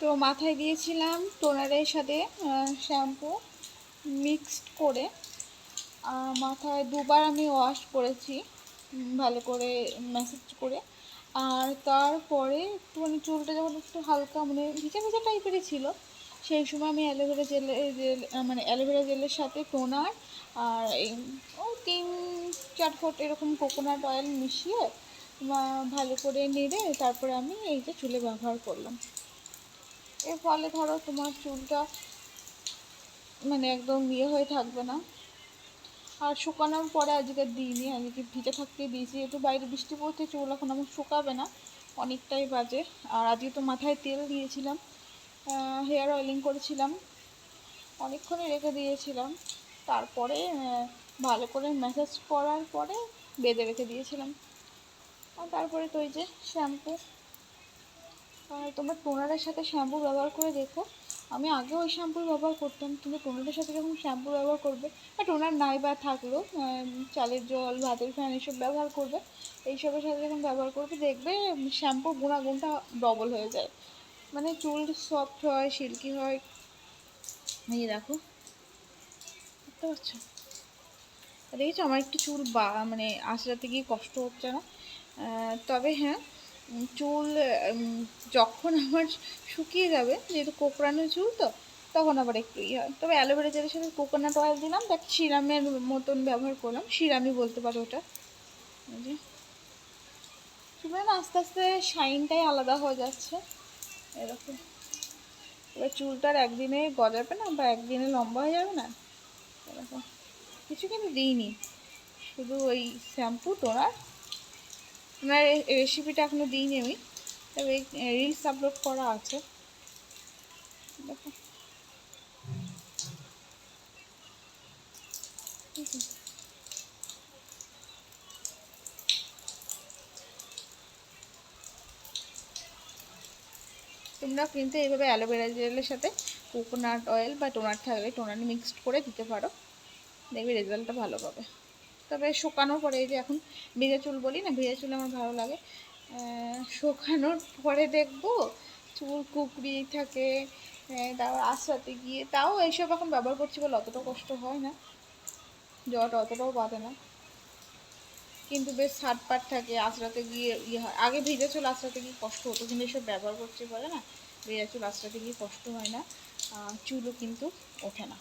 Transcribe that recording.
তো মাথায় দিয়েছিলাম টোনারের সাথে শ্যাম্পু মিক্সড করে। মাথায় দুবার আমি ওয়াশ করেছি ভালো করে ম্যাসেজ করে। আর তারপরে একটুখানি চুলটা যখন একটু হালকা মানে ভিজা ভিজা টাইপেরই ছিল, সেই সময় আমি অ্যালোভেরা জেলে, জেল মানে অ্যালোভেরা জেলের সাথে টোনার আর এই, ও তিন চার ফুট এরকম কোকোনাট অয়েল মিশিয়ে ভালো করে নেড়ে তারপরে আমি এই যে চুলে ব্যবহার করলাম। এর ফলে ধরো তোমার চুলটা মানে একদম ইয়ে হয়ে থাকবে না। আর শুকানোর পরে আজকে দিইনি আজকে ভিজে থাকতে দিয়েছি একটু বাইরে বৃষ্টি পড়ছে, চুল এখন আমার শুকাবে না, অনেকটাই বাজে। আর আজকে তো মাথায় তেল দিয়েছিলাম হেয়ার অয়েলিং করেছিলাম, অনেকক্ষণই রেখে দিয়েছিলাম। তারপরে ভালো করে ম্যাসাজ করার পরে বেঁধে রেখে দিয়েছিলাম। আর তারপরে তো ওই যে শ্যাম্পু তোমরা টোনারের সাথে শ্যাম্পু ব্যবহার করে দেখো। আমি আগে ওই শ্যাম্পু ব্যবহার করতাম, কিন্তু টোনারের সাথে যখন শ্যাম্পু ব্যবহার করবে, বা টোনার নাই বা থাকল চালের জল, ভাতের ফ্যান এসব ব্যবহার করবে, এইসবের সাথে যখন ব্যবহার করবে, দেখবে শ্যাম্পুর গুণাগুণটা ডবল হয়ে যায়। মানে চুল সফট হয় সিল্কি হয়। এই দেখো বুঝতে পারছ দেখেছ, আমার একটু চুল বা মানে আঁচড়াতে গিয়ে কষ্ট হচ্ছে না? তবে হ্যাঁ চুল যখন আমার শুকিয়ে যাবে, যেহেতু কোকড়ানো চুল তো, তখন আবার একটু ইয়ে হয়। তবে অ্যালোভেরা জেলের সাথে কোকোনাট অয়েল দিলাম, দেখ সিরামের মতন ব্যবহার করলাম। সিরামই বলতে পারো ওটা। যে। চুলের আস্তে আস্তে শাইনটাই আলাদা হয়ে যাচ্ছে। এরকম। এবার চুলটার একদিনে গজাবে না, বা একদিনে লম্বা হয়ে যাবে না? এরকম। কিছু কিন্তু দিইনি। শুধু ওই শ্যাম্পু টোনার ওনার রেসিপিটা এখনও দিইনি আমি। তবে রিলস আপলোড করা আছে। দেখো। তোমরা কিন্তু এইভাবে অ্যালোভেরা জেলের সাথে কোকোনাট অয়েল বা টোনার থাকলে টোনার মিক্সড করে দিতে পারো। দেখবে রেজাল্টটা ভালো পাবে। তবে শুকানোর পরে এই যে এখন ভেজা চুল বলি না, ভেজা চুল আমার ভালো লাগে। শুকানোর পরে দেখব চুল কুকড়িয়ে থাকে তারপর আশ্রাতে গিয়ে তাও এইসব এখন ব্যবহার করছি বলে অতটা কষ্ট হয় না। জ্বর অতটাও বাঁধে না। কিন্তু বেশ পাট থাকে, আঁচড়াতে গিয়ে ইয়ে হয়। আগে ভেজা চুল আঁচড়াতে গিয়ে কষ্ট হতো, কিন্তু এসব ব্যবহার করছি বলে না, ভেজা চুল আঁচড়াতে গিয়ে কষ্ট হয় না। চুলও কিন্তু ওঠে না।